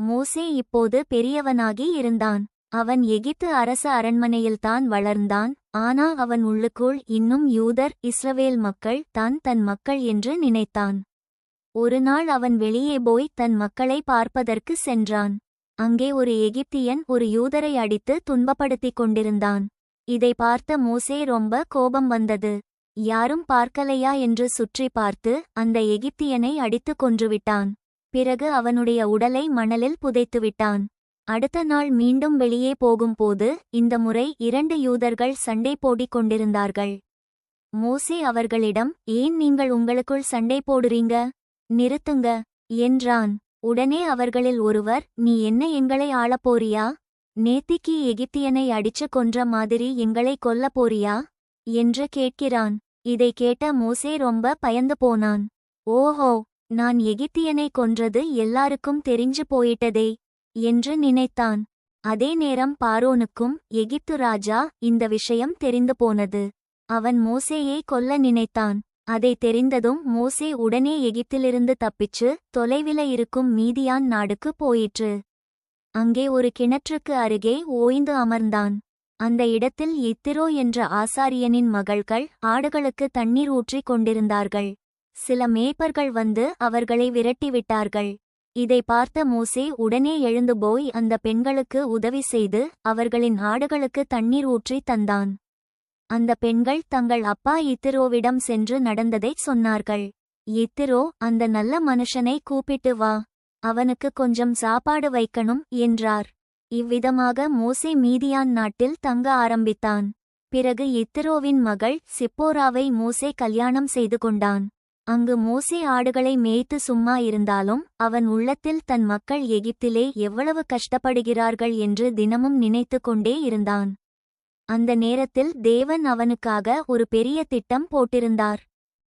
மோசே இப்போது பெரியவனாகி இருந்தான். அவன் எகிப்து அரச அரண்மனையில்தான் வளர்ந்தான். ஆனா அவன் உள்ளுக்குள் இன்னும் யூதர் இஸ்ரவேல் மக்கள் தான் தன் மக்கள் என்று நினைத்தான். ஒருநாள் அவன் வெளியே போய் தன் மக்களை பார்ப்பதற்கு சென்றான். அங்கே ஒரு எகிப்தியன் ஒரு யூதரை அடித்து துன்பப்படுத்திக் கொண்டிருந்தான். இதை பார்த்த மோசே ரொம்ப கோபம் வந்தது. யாரும் பார்க்கலையா என்று சுற்றி பார்த்து அந்த எகிப்தியனை அடித்துக் கொன்றுவிட்டான். பிறகு அவனுடைய உடலை மணலில் புதைத்துவிட்டான். அடுத்த நாள் மீண்டும் வெளியே போகும்போது இந்த முறை இரண்டு யூதர்கள் சண்டை போடிக் கொண்டிருந்தார்கள். மோசே அவர்களிடம் ஏன் நீங்கள் உங்களுக்குள் சண்டை போடுறீங்க? நிறுத்துங்க என்றான். உடனே அவர்களில் ஒருவர் நீ என்ன எங்களை ஆளப் போறியா? நேத்திக்கு எகிப்தியனை அடிச்சு கொன்ற மாதிரி எங்களை கொல்லப் போறியா? என்று கேட்கிறான். இதை கேட்ட மோசே ரொம்ப பயந்து போனான். ஓஹோ! நான் எகிப்தியனை கொன்றது எல்லாருக்கும் தெரிஞ்சு போயிட்டதே என்று நினைத்தான். அதே நேரம் பாரோனுக்கும் எகிப்து ராஜா இந்த விஷயம் தெரிந்து போனது. அவன் மோசேயை கொல்ல நினைத்தான். அதை தெரிந்ததும் மோசே உடனே எகிப்திலிருந்து தப்பிச்சு தொலைவில இருக்கும் மீதியான் நாடுக்கு போயிற்று. அங்கே ஒரு கிணற்றுக்கு அருகே ஓய்ந்து அமர்ந்தான். அந்த இடத்தில் இத்திரோ என்ற ஆசாரியனின் மகள்கள் ஆடுகளுக்கு தண்ணீர் ஊற்றிக் கொண்டிருந்தார்கள். சில மேய்ப்பர்கள் வந்து அவர்களை விரட்டிவிட்டார்கள். இதை பார்த்த மோசே உடனே எழுந்து போய் அந்த பெண்களுக்கு உதவி செய்து அவர்களின் ஆடுகளுக்கு தண்ணீர் ஊற்றி தந்தான். அந்த பெண்கள் தங்கள் அப்பா இத்திரோவிடம் சென்று நடந்ததைச் சொன்னார்கள். இத்திரோ அந்த நல்ல மனுஷனை கூப்பிட்டு வா. அவனுக்கு கொஞ்சம் சாப்பாடு வைக்கணும் என்றார். இவ்விதமாக மோசே மீதியான் நாட்டில் தங்க ஆரம்பித்தான். பிறகு இத்திரோவின் மகள் சிப்போராவை மோசே கல்யாணம் செய்து கொண்டான். அங்கு மோசே ஆடுகளை மேய்த்து சும்மா இருந்தாலும் அவன் உள்ளத்தில் தன் மக்கள் எகிப்திலே எவ்வளவு கஷ்டப்படுகிறார்கள் என்று தினமும் நினைத்து கொண்டே இருந்தான். அந்த நேரத்தில் தேவன் அவனுக்காக ஒரு பெரிய திட்டம் போட்டிருந்தார்.